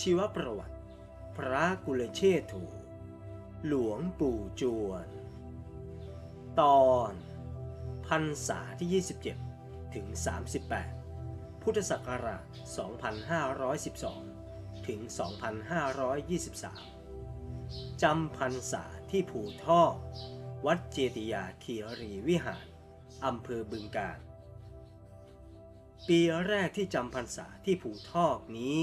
ชีวประวัติ พระกุลเชษฐูหลวงปู่จวน ตอนพรรษาที่ 27 ถึง 38 พุทธศักราช 2512 ถึง 2523 จำพรรษาที่ภูท่อ วัดเจติยาคีรีวิหาร อำเภอบึงกาฬปีแรกที่จำพรรษาที่ภูท่อนี้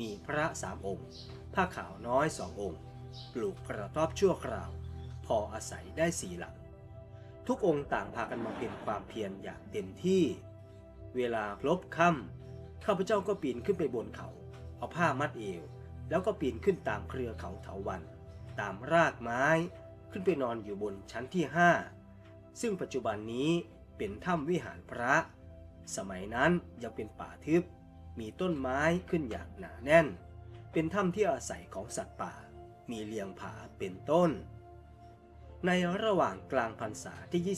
มีพระสามองค์ ผ้าขาวน้อยสององค์ ปลูกกระต๊อบชั่วคราว พออาศัยได้สี่หลัง ทุกองค์ต่างพากันมาเป็นความเพียรอย่างเต็มที่ เวลาพลบค่ำข้าพเจ้าก็ปีนขึ้นไปบนเขา เอาผ้ามัดเอว แล้วก็ปีนขึ้นตามเครือเขาเถาวัน ตามรากไม้ ขึ้นไปนอนอยู่บนชั้นที่ห้าซึ่งปัจจุบันนี้เป็นถ้ำวิหารพระ สมัยนั้นยังเป็นป่าทึบ มีต้นไม้ขึ้นอย่างหนาแน่น เป็นถ้ำที่อาศัยของสัตว์ป่า มีเลียงผาเป็นต้น ในระหว่างกลางพรรษาที่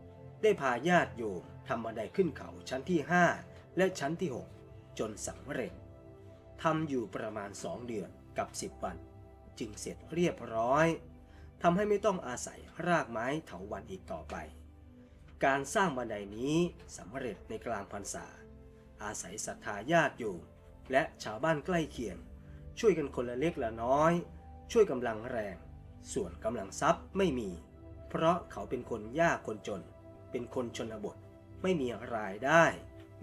27 ได้พาญาติโยมทำบันไดขึ้นเขาชั้นที่ 5 และชั้นที่ 6 จนสำเร็จทำอยู่ประมาณ2เดือนกับ 10 วัน จึงเสร็จเรียบร้อยทำให้ไม่ต้องอาศัยรากไม้เถาวันอีกต่อไป การสร้างบันไดนี้สำเร็จในกลางพรรษา อาศัยศรัทธาญาติโยมและชาวบ้านใกล้เคียง ช่วยกันคนละเล็กละน้อย ช่วยกำลังแรง ส่วนกำลังทรัพย์ไม่มี เพราะเขาเป็นคนยากคนจน เป็นคนชนบท ไม่มีรายได้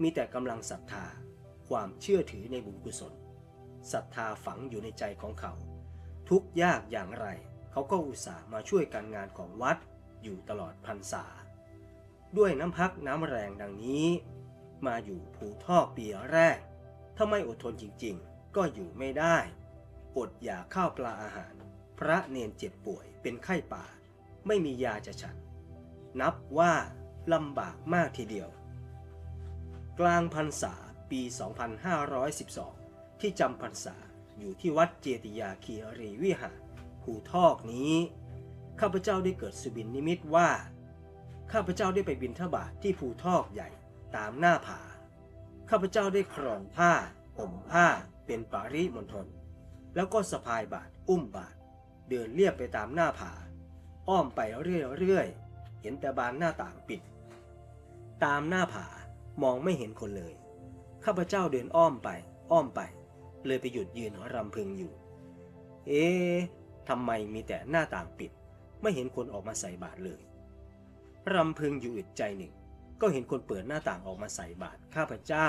มีแต่กำลังศรัทธา ความเชื่อถือในบุญกุศลศรัทธาฝังอยู่ในใจของเขา ทุกยากอย่างไร เขาก็อุตส่าห์มาช่วยการงานของวัดอยู่ตลอดพรรษา ด้วยน้ำพักน้ำแรงดังนี้ มาอยู่ภูทอกปีแรก ถ้าไม่อดทนจริงๆ ก็อยู่ไม่ได้ อดอยากข้าวปลาอาหาร พระเนนเจ็บป่วยเป็นไข้ป่า ไม่มียาจะฉัน นับว่าลำบากมากทีเดียว กลางพรรษาปี 2512 ที่จำพรรษาอยู่ที่วัดเจติยาคีรีวิหารภูทอกนี้ ข้าพเจ้าได้เกิดสุบินนิมิตว่า ข้าพเจ้าได้ไปบินทบาทที่ภูทอกใหญ่ ตามหน้าผา ข้าพเจ้าได้ครองผ้าห่มผ้าเป็นปาริมณฑลแล้วก็สะพายบาทอุ้มบาท เดินเลียบไปตามหน้าผา อ้อมไปเรื่อยๆ เห็นแต่บานหน้าต่างปิด ตามหน้าผามองไม่เห็นคนเลย ข้าพเจ้าเดินอ้อมไป อ้อมไป เลยไปหยุดยืนรำพึงอยู่ เอ๊ะทำไมมีแต่หน้าต่างปิด ไม่เห็นคนออกมาใส่บาตรเลย รำพึงอยู่อึดใจหนึ่ง ก็เห็นคนเปิดหน้าต่างออกมาใส่บาตรข้าพเจ้า